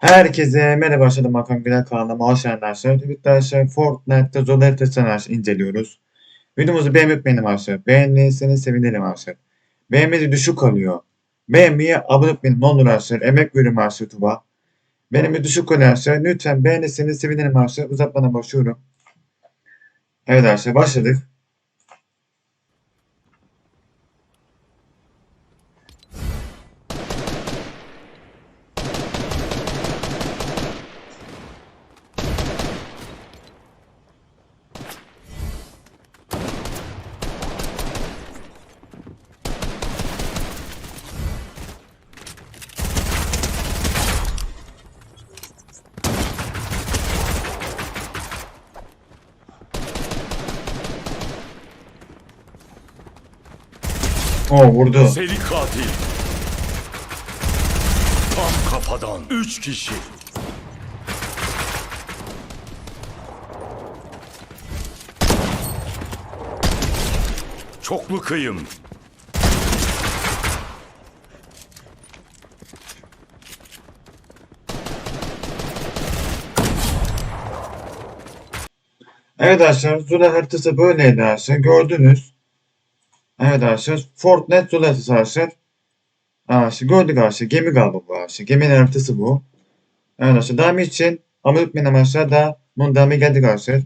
Herkese merhaba başladım Hakan Güler kanalıma hoş geldiniz arkadaşlar. Arkadaşlar Fortnite'da Zula haritasını arkadaşlar inceliyoruz. Videomuzu beğenmeyi unutmayın arkadaşlar. Beğenirseniz sevinirim arkadaşlar. Beğenmesi düşük oluyor. Beğenmeyi abone olmayın ne olur arkadaşlar. Emek veriyorum arkadaşlar YouTube'a. Bir düşük oluyor arkadaşlar. Lütfen beğenirseniz sevinirim arkadaşlar. Uzatmadan başlıyorum. Evet arkadaşlar başladık. Oo vurdu. Seri katil. Tam kafadan. Üç kişi. Çoklu kıyım. Evet arkadaşlar Zula haritası böyleydi arkadaşlar. Gördünüz. Evet arkadaşlar. Fortnite haritası arkadaşlar. Arkadaşlar gördük arkadaşlar. Gemi galiba bu arkadaşlar. Geminin haritası bu. Evet arkadaşlar. Devamı için ama unutmayın arkadaşlar da bunun devamı gelecek arkadaşlar.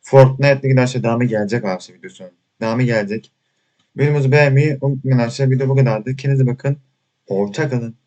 Fortnite'le ilgili arkadaşlar devamı gelecek arkadaşlar videosu. Devamı gelecek. Videomuzu beğenmeyi unutmayın arkadaşlar. Video bu kadardı. Kendinize bakın. Hoşça kalın.